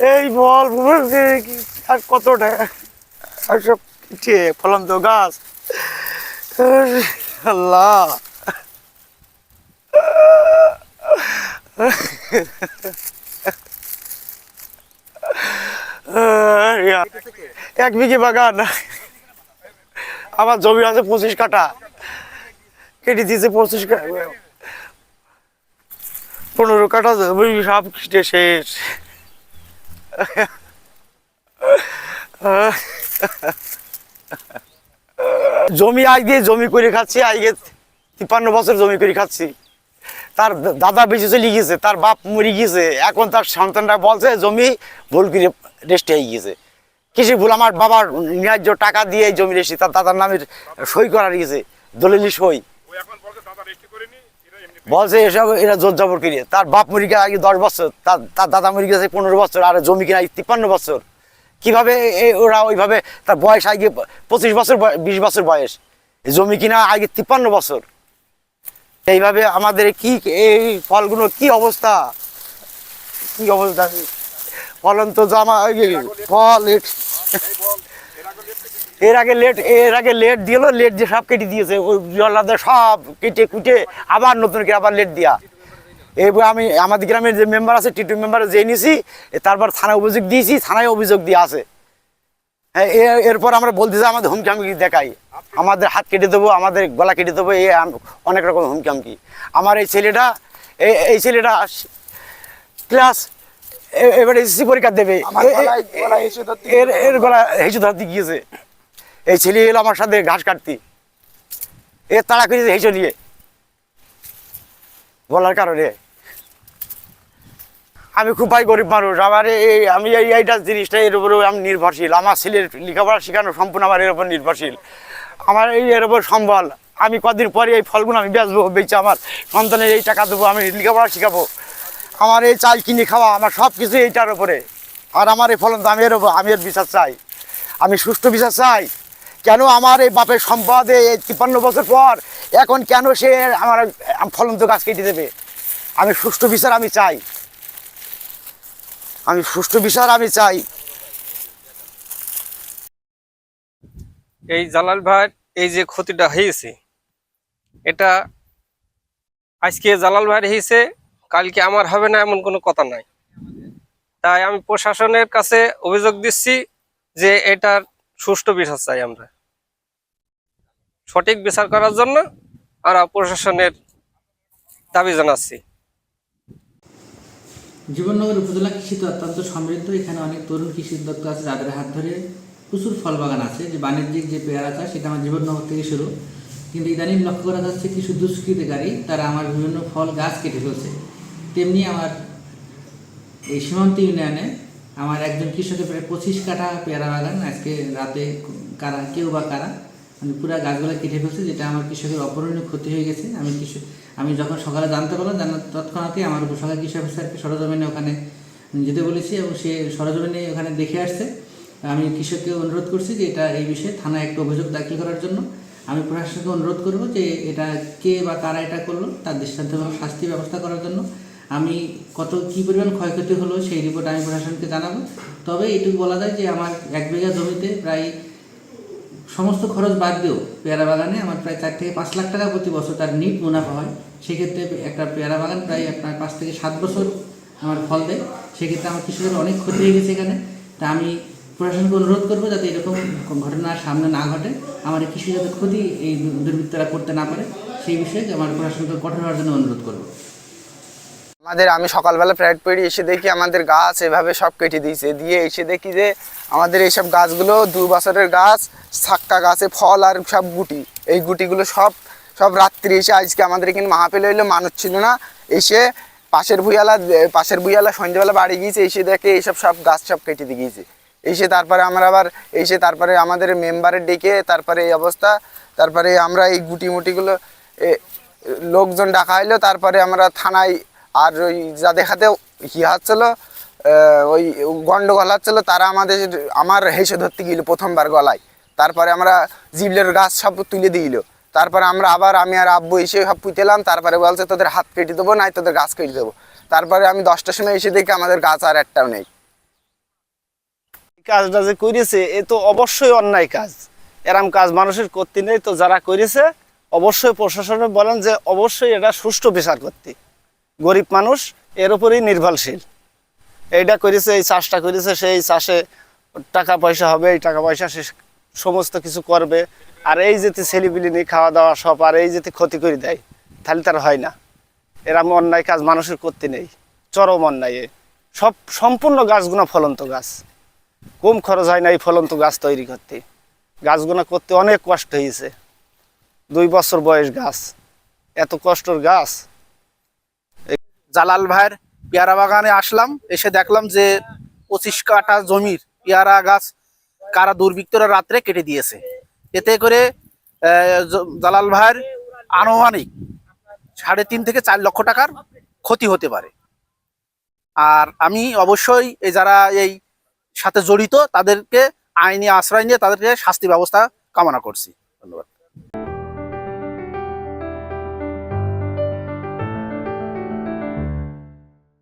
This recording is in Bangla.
এই বল আর কতটা? আর সব পিঠে ফলন্ত গাছ। আল্লাহ। এক বিঘে বাগান। আমার জমি আছে পঁচিশ কাঠা। কেটে দিয়েছে পঁচিশ পনেরো কাঠা জমি, সব কেটে শেষ। জমি আগে জমি করে খাচ্ছি আগে তিপ্পান্ন বছর জমি করে খাচ্ছি। তার দাদা বেঁচে চলে গিয়েছে, তার বাপ মরে গিয়েছে। এখন তার সন্তানরা বলছে, জমি ভুল করে রেস্টে হয়ে গিয়েছে। কৃষি ভুল, আমার বাবার ন্যায্য টাকা দিয়ে জমি রেস্টি তার দাদার নামের সই করা গিয়েছে, দলিলি সই ও এখন বলছে দাদা রেস্টি করেনি এরা এমনি বলছে, এসব এরা জোর জবর করে তার বাপ মরে গেছে আগে দশ বছর, তার তার দাদা মরে গেছে পনেরো বছর, আর জমি কিনা তিপ্পান্ন বছর। কীভাবে ওরা ওইভাবে তার বয়স আগে পঁচিশ বছর বিশ বছর বয়স। জমি কিনা আগে তিপ্পান্ন বছর। এইভাবে আমাদের কি, এই ফলগুলো কি অবস্থা? কি অবস্থা? ফলন তো জামা ফল এর আগে লেট এর আগে লেট দিল লেট দিয়ে সব কেটে দিয়েছে। ওই জল্লাদে সব কেটে কুটে আবার নতুন করে আবার লেট দিয়া। এবার আমি আমাদের গ্রামের যে মেম্বার আছে টিটু মেম্বার যে নিয়েছি তারপর থানায় অভিযোগ দিয়েছি থানায় অভিযোগ দিয়ে আছে। হ্যাঁ এরপর আমরা বলতেছি আমাদের হুমকি দেখাই। আমাদের হাত কেটে দেবো আমাদের গলা কেটে দেবো এ অনেক রকম হুমকি আমার এই ছেলেটা এই- এই ছেলেটা ক্লাস এবারে এসএসসি পরীক্ষা দেবে। হেসে এর এর গলা হেঁচু ধরতে গিয়েছে। এই ছেলে এলো আমার সাথে ঘাস কাটতি। এ তাড়া করেছে হেঁচু নিয়ে। বলার কারণে। আমি খুব ভাই গরিব মানুষ, আমার এই আমি এই এইটা জিনিসটা এর উপরে আমি নির্ভরশীল। আমার ছেলের লেখাপড়া শেখানো সম্পূর্ণ আমার এর উপর নির্ভরশীল। আমার এই এর উপর সম্বল। আমি কদিন পরে এই ফলগুলো আমি বেচবো, বেচে আমার সন্তানের এই টাকা দেবো, আমি লেখাপড়া শেখাবো। আমার এই চাল কিনে খাওয়া, আমার সব কিছু এইটার উপরে। আর আমার এই ফলন আমি এর উপর আমি এর বিচার চাই। আমি সুষ্ঠু বিচার চাই। কেন আমার এই বাপের সম্পদে এই তিপ্পান্ন বছর পর এখন কেন সে আমার ফলন্ত গাছ কেটে দেবে? আমি সুষ্ঠু বিচার আমি চাই। আমি সুষ্ঠু বিচার আমি চাই। এই জালাল ভাইয়ের এই যে ক্ষতিটা হয়েছে, এটা আজকে জালাল ভাইয়ের হয়েছে, কালকে আমার হবে না এমন কোনো কথা নাই। তাই আমি প্রশাসনের কাছে অভিযোগ দিচ্ছি যে এটার সুষ্ঠু বিচার চাই আমরা। সঠিক বিচার করার জন্য আমরা প্রশাসনের দাবি জানাচ্ছি। জীবননগর উপজেলা কৃষিতে অত্যন্ত সমৃদ্ধ। এখানে অনেক তরুণ কৃষি উদ্যোক্তা আছে, যাদের হাত ধরে প্রচুর ফল বাগান আছে। যে বাণিজ্যিক যে পেয়ারা চাষ, সেটা আমার জীবননগর থেকে শুরু। কিন্তু ইদানিং লক্ষ্য করা যাচ্ছে কিছু দুষ্কৃতিকারী, তারা আমার বিভিন্ন ফল গাছ কেটে ফেলছে। তেমনি আমার এই সীমান্ত ইউনিয়নে আমার একজন কৃষকের প্রায় পঁচিশ কাটা পেয়ারা বাগান আজকে রাতে কারা, কেউ বা কারা মানে পুরো গাছগুলো কেটে ফেলছে, যেটা আমার কৃষকের অপরণীয় ক্ষতি হয়ে গেছে। আমি কৃষক, আমি যখন সকালে জানতে পারলাম, জানার তৎক্ষণাৎই আমার উপসহকারী কৃষি অফিসারকে সরজমিনে ওখানে যেতে বলেছি এবং সে সরজমিনে ওখানে দেখে আসছে। আমি কৃষককে অনুরোধ করছি যে এটা, এই বিষয়ে থানায় একটা অভিযোগ দাখিল করার জন্য আমি প্রশাসনকে অনুরোধ করব যে এটা কে বা কারা এটা করল, তার দৃষ্টান্ত এবং শাস্তি ব্যবস্থা করার জন্য। আমি কত কী পরিমাণ ক্ষয়ক্ষতি হলো সেই রিপোর্ট আমি প্রশাসনকে জানাব। তবে এটুকু বলা যায় যে আমার এক বিঘা জমিতে প্রায় সমস্ত খরচ বাদ দিয়েও পেয়ারা বাগানে আমার প্রায় চার থেকে পাঁচ লাখ টাকা প্রতি বছর তার নিট মুনাফা হয়। সেক্ষেত্রে একটা পেয়ারা বাগান প্রায় আপনার পাঁচ থেকে সাত বছর আমার ফল দেয়। সেক্ষেত্রে আমার কৃষকের অনেক ক্ষতি হয়ে গেছে এখানে। তা আমি প্রশাসনকে অনুরোধ করব যাতে এরকম ঘটনা সামনে না ঘটে। আমার কৃষি যাতে ক্ষতি এই দুর্বৃত্তরা করতে না পারে। সেই বিষয়ে আমার প্রশাসনকে কঠোর হওয়ার জন্য অনুরোধ করব। আমাদের, আমি সকালবেলা প্রাইড পেড়ি, এসে দেখি আমাদের গাছ এভাবে সব কেটে দিয়েছে। দিয়ে এসে দেখি যে আমাদের এইসব গাছগুলো দু বছরের গাছ ছাক্কা গাছে ফল আর সব গুটি। এই গুটিগুলো সব সব রাত্রি এসে আজকে আমাদের এখানে মাহাপেল হইল, মানুষ ছিল না। এসে পাশের ভুইয়ালা পাশের ভুইয়ালা সন্ধ্যেবেলা বাড়ি গিয়েছে, এসে দেখে এইসব সব গাছ সব কেটে দিয়ে গিয়েছে। এসে তারপরে আমরা আবার, এসে তারপরে আমাদের মেম্বারে ডেকে তারপরে এই অবস্থা। তারপরে আমরা এই গুটি মুটিগুলো লোকজন ডাকা হইল, তারপরে আমরা থানায় আর ওই যাদের হাতে কি হচ্ছিল ওই গন্ডগোল হচ্ছিল তারা আমাদের, আমার হেসে ধরতে গেল প্রথমবার গলায়। তারপরে আমরা জিবলের গাছ সব তুলে দিল। তারপরে আমরা আবার আমি আর আব্বু এসে সব পুঁতেলাম, তারপরে বলছে, তোদের হাত কেটে দেবো, নাই তোদের গাছ কেটে দেবো। তারপরে আমি দশটার সময় এসে দেখি আমাদের গাছ আর একটাও নেই। কাজটা যে করেছে, এ তো অবশ্যই অন্যায় কাজ। এরম কাজ মানুষের করতে নেই, তো যারা করেছে, অবশ্যই প্রশাসনে বলেন যে, অবশ্যই এটা সুষ্ঠু বিচার করতে। গরিব মানুষ, এর উপরেই নির্ভরশীল। এইটা করেছে এই চাষটা করেছে সেই চাষে টাকা পয়সা হবে, এই টাকা পয়সা সে সমস্ত কিছু করবে। আর এই যেতে ছেলেপিলি নিয়ে খাওয়া দাওয়া, সব, আর এই যেতে ক্ষতি করে দেয়, তাহলে তার হয় না। এরম অন্যায় কাজ মানুষের করতে নেই, চরম অন্যায়। সব সম্পূর্ণ গাছগুলো ফলন্ত গাছ। কম খরচ হয় না এই ফলন্ত গাছ তৈরি করতে। গাছগুলো করতে অনেক কষ্ট হয়েছে দুই বছর বয়স গাছ। এত কষ্টর গাছ। জালাল ভাইয়ের পেয়ারা বাগানে আসলাম, এসে দেখলাম যে পঁচিশ কাঠা জমির পেয়ারা গাছ কারা দুর্বৃত্তরা রাত্রে কেটে দিয়েছে। এতে করে জালাল ভাইয়ের আনুমানিক সাড়ে তিন থেকে চার লক্ষ টাকার ক্ষতি হতে পারে। আর আমি অবশ্যই এই যারা এই সাথে জড়িত, তাদেরকে আইনি আশ্রয় নিয়ে তাদেরকে শাস্তি ব্যবস্থা কামনা করছি। ধন্যবাদ।